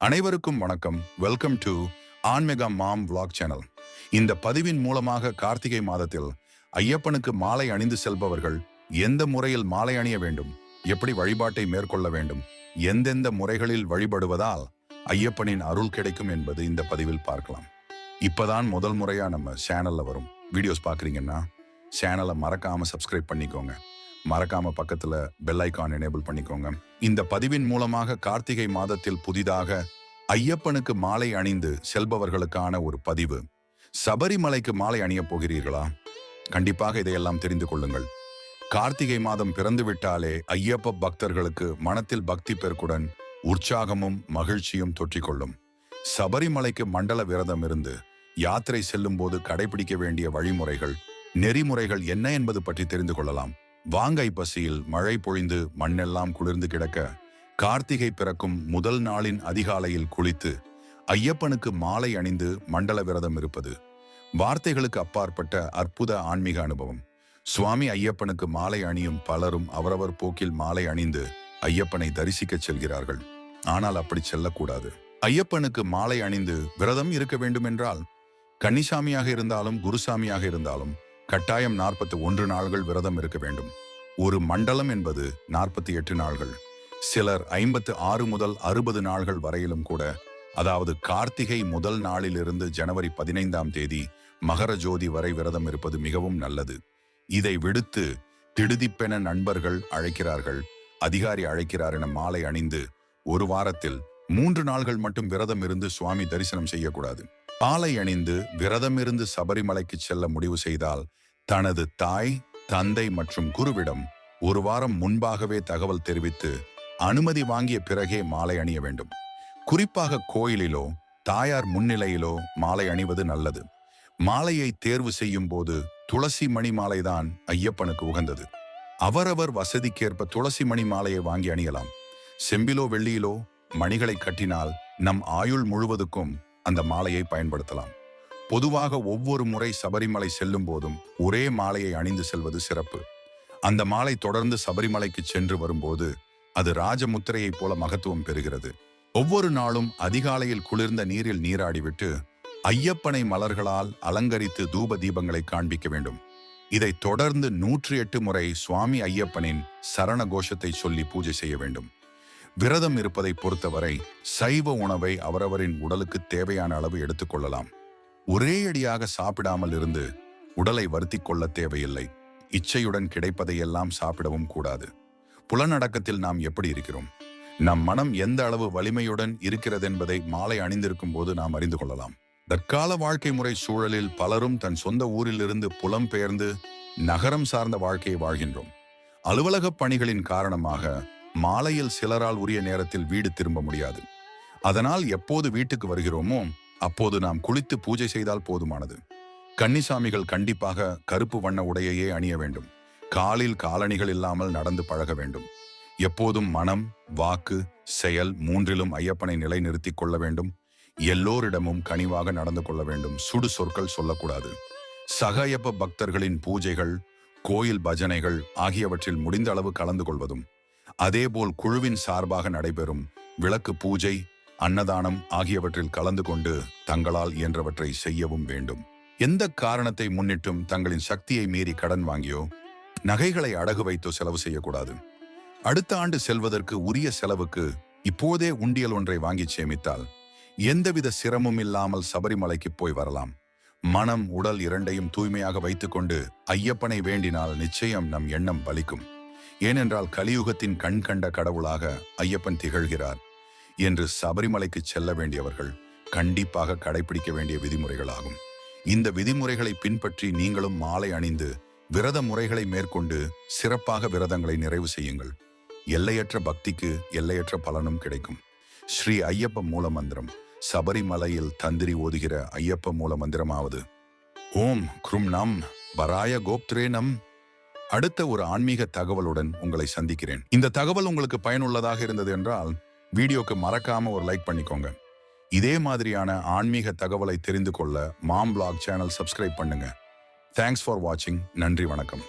அனைவருக்கும் வணக்கம். Welcome to ஆன்மீக மாம் விளாக் சேனல் இந்த பதிவின் மூலமாக கார்த்திகை மாதத்தில் ஐயப்பனுக்கு மாலை அணிந்து செல்பவர்கள் எந்த முறையில் மாலை அணிய வேண்டும்? எப்படி வழிபாட்டை மேற்கொள்ள வேண்டும்? எந்தெந்த முறைகளில் வழிபடுவதால் ஐயப்பனின் அருள் கிடைக்கும் என்பது இந்த பதிவில் பார்க்கலாம். இப்பதான் முதல் முறையா நம்ம சேனல்ல வரும். வீடியோஸ் பார்க்குறீங்கன்னா சேனலை மறக்காம சப்ஸ்கிரைப் பண்ணிக்கோங்க. மறக்காம பக்கத்துல பெல் ஐக்கான் எனேபிள் பண்ணிக்கோங்க. இந்த பதிவின் மூலமாக கார்த்திகை மாதத்தில் புதிதாக ஐயப்பனுக்கு மாலை அணிந்து செல்பவர்களுக்கான ஒரு பதிவு. சபரிமலைக்கு மாலை அணியப் போகிறீர்களா? கண்டிப்பாக இதையெல்லாம் தெரிந்து கொள்ளுங்கள். கார்த்திகை மாதம் பிறந்துவிட்டாலே ஐயப்ப பக்தர்களுக்கு மனத்தில் பக்தி பெருக்குடன் உற்சாகமும் மகிழ்ச்சியும் தொற்றிக்கொள்ளும். சபரிமலைக்கு மண்டல விரதம் இருந்து யாத்திரை செல்லும் போது கடைபிடிக்க வேண்டிய வழிமுறைகள் நெறிமுறைகள் என்ன என்பது பற்றி தெரிந்து கொள்ளலாம். வாங்கை பசியில் மழை பொழிந்து மண்ணெல்லாம் குளிர்ந்து கிடக்க கார்த்திகை பிறக்கும் முதல் நாளின் அதிகாலையில் குளித்து ஐயப்பனுக்கு மாலை அணிந்து மண்டல விரதம் இருப்பது வார்த்தைகளுக்கு அப்பாற்பட்ட அற்புத ஆன்மீக அனுபவம். சுவாமி ஐயப்பனுக்கு மாலை அணியும் பலரும் அவரவர் போக்கில் மாலை அணிந்து ஐயப்பனை தரிசிக்கச் செல்கிறார்கள். ஆனால் அப்படி செல்லக்கூடாது. ஐயப்பனுக்கு மாலை அணிந்து விரதம் இருக்க வேண்டுமென்றால் கன்னிசாமியாக இருந்தாலும் குருசாமியாக இருந்தாலும் கட்டாயம் நாற்பத்தி ஒன்று நாள்கள் விரதம் இருக்க வேண்டும். ஒரு மண்டலம் என்பது நாற்பத்தி எட்டு நாள்கள். சிலர் ஐம்பத்து ஆறு முதல் அறுபது நாள்கள் வரையிலும் கூட அதாவது கார்த்திகை முதல் நாளிலிருந்து ஜனவரி பதினைந்தாம் தேதி மகர ஜோதி வரை விரதம் இருப்பது மிகவும் நல்லது. இதை விடுத்து திடுதிப்பென நண்பர்கள் அழைக்கிறார்கள். அதிகாரி அழைக்கிறார் என மாலை அணிந்து ஒரு வாரத்தில் மூன்று நாள்கள் மட்டும் விரதம் இருந்து சுவாமி தரிசனம் செய்யக்கூடாது. பாலை அணிந்து விரதமிருந்து சபரிமலைக்கு செல்ல முடிவு செய்தால் தனது தாய் தந்தை மற்றும் குருவிடம் ஒரு வாரம் முன்பாகவே தகவல் தெரிவித்து அனுமதி வாங்கிய பிறகே மாலை அணிய வேண்டும். குறிப்பாக கோயிலிலோ தாயார் முன்னிலையிலோ மாலை அணிவது நல்லது. மாலையை தேர்வு செய்யும் போது துளசி மணி மாலைதான் ஐயப்பனுக்கு உகந்தது. அவரவர் வசதிக்கேற்ப துளசி மணி மாலையை வாங்கி அணியலாம். செம்பிலோ வெள்ளியிலோ மணிகளை கட்டினால் நம் ஆயுள் முழுவதுக்கும் அந்த மாலையை பயன்படுத்தலாம். பொதுவாக ஒவ்வொரு முறை சபரிமலை செல்லும் போதும் ஒரே மாலையை அணிந்து செல்வது சிறப்பு. அந்த மாலை தொடர்ந்து சபரிமலைக்கு சென்று வரும்போது அது ராஜமுத்திரையைப் போல மகத்துவம் பெறுகிறது. ஒவ்வொரு நாளும் அதிகாலையில் குளிர்ந்த நீரில் நீராடிவிட்டு ஐயப்பனை மலர்களால் அலங்கரித்து தூப தீபங்களை காண்பிக்க வேண்டும். இதை தொடர்ந்து நூற்றி எட்டு முறை சுவாமி ஐயப்பனின் சரண கோஷத்தை சொல்லி பூஜை செய்ய வேண்டும். விரதம் இருப்பதை பொறுத்தவரை சைவ உணவை அவரவரின் உடலுக்கு தேவையான அளவு எடுத்துக்கொள்ளலாம் ஒரே அடியாக சாப்பிடாமல் இருந்து உடலை வருத்தி கொள்ள தேவையில்லை. இச்சையுடன் கிடைப்பதையெல்லாம் சாப்பிடவும் கூடாது. புலனடக்கத்தில் நாம் எப்படி இருக்கிறோம்? நம் மனம் எந்த அளவு வலிமையுடன் இருக்கிறதென்பதை மாலை அணிந்திருக்கும் போது நாம் அறிந்து கொள்ளலாம். தற்கால வாழ்க்கை முறை சூழலில் பலரும் தன் சொந்த ஊரிலிருந்து புலம் பெயர்ந்து நகரம் சார்ந்த வாழ்க்கையை வாழ்கின்றோம். அலுவலகப் பணிகளின் காரணமாக மாலையில் சிலரால் உரிய நேரத்தில் வீடு திரும்ப முடியாது. அதனால் எப்போது வீட்டுக்கு வருகிறோமோ அப்போது நாம் குளித்து பூஜை செய்தால் போதுமானது. கன்னிசாமிகள் கண்டிப்பாக கருப்பு வண்ண உடையையே அணிய வேண்டும். காலில் காலணிகள் இல்லாமல் நடந்து பழக வேண்டும். எப்போதும் மனம் வாக்கு செயல் மூன்றிலும் ஐயப்பனை நிலைநிறுத்தி கொள்ள வேண்டும். எல்லோரிடமும் கனிவாக நடந்து கொள்ள வேண்டும். சுடு சொற்கள் சொல்லக்கூடாது. சக ஐயப்ப பக்தர்களின் பூஜைகள் கோயில் பஜனைகள் ஆகியவற்றில் முடிந்த அளவு கலந்து கொள்வதும் அதேபோல் குழுவின் சார்பாக நடைபெறும் விளக்கு பூஜை அன்னதானம் ஆகியவற்றில் கலந்து கொண்டு தங்களால் இயன்றவற்றை செய்யவும் வேண்டும். எந்த காரணத்தை முன்னிட்டும் தங்களின் சக்தியை மீறி கடன் வாங்கியோ நகைகளை அடகு வைத்தோ செலவு செய்யக்கூடாது. அடுத்த ஆண்டு செல்வதற்கு உரிய செலவுக்கு இப்போதே உண்டியல் ஒன்றை வாங்கி சேமித்தால் எந்தவித சிரமும் இல்லாமல் சபரிமலைக்கு போய் வரலாம். மனம் உடல் இரண்டையும் தூய்மையாக வைத்துக்கொண்டு ஐயப்பனை வேண்டினால் நிச்சயம் நம் எண்ணம் பலிக்கும். ஏனென்றால் கலியுகத்தின் கண் கண்ட கடவுளாக ஐயப்பன் திகழ்கிறார் என்று சபரிமலைக்கு செல்ல வேண்டியவர்கள் கண்டிப்பாக கடைபிடிக்க வேண்டிய விதிமுறைகளாகும். இந்த விதிமுறைகளை பின்பற்றி நீங்களும் மாலை அணிந்து விரத முறைகளை மேற்கொண்டு சிறப்பாக விரதங்களை நிறைவு செய்யுங்கள். எல்லையற்ற பக்திக்கு எல்லையற்ற பலனும் கிடைக்கும். ஸ்ரீ ஐயப்ப மூல மந்திரம் சபரிமலையில் தந்திரி ஓதுகிற ஐயப்ப மூல மந்திரமாவது ஓம் குரும் நம் பராய கோப்திரே நம். அடுத்த ஒரு ஆன்மீக தகவலுடன் உங்களை சந்திக்கிறேன். இந்த தகவல் உங்களுக்கு பயனுள்ளதாக இருந்தது என்றால் வீடியோக்கு மறக்காம ஒரு லைக் பண்ணிக்கோங்க. இதே மாதிரியான ஆன்மீக தகவலை தெரிந்து கொள்ள மாம் பிளாக் சேனல் சப்ஸ்கிரைப் பண்ணுங்க. தேங்க்ஸ் ஃபார் வாட்சிங் நன்றி வணக்கம்.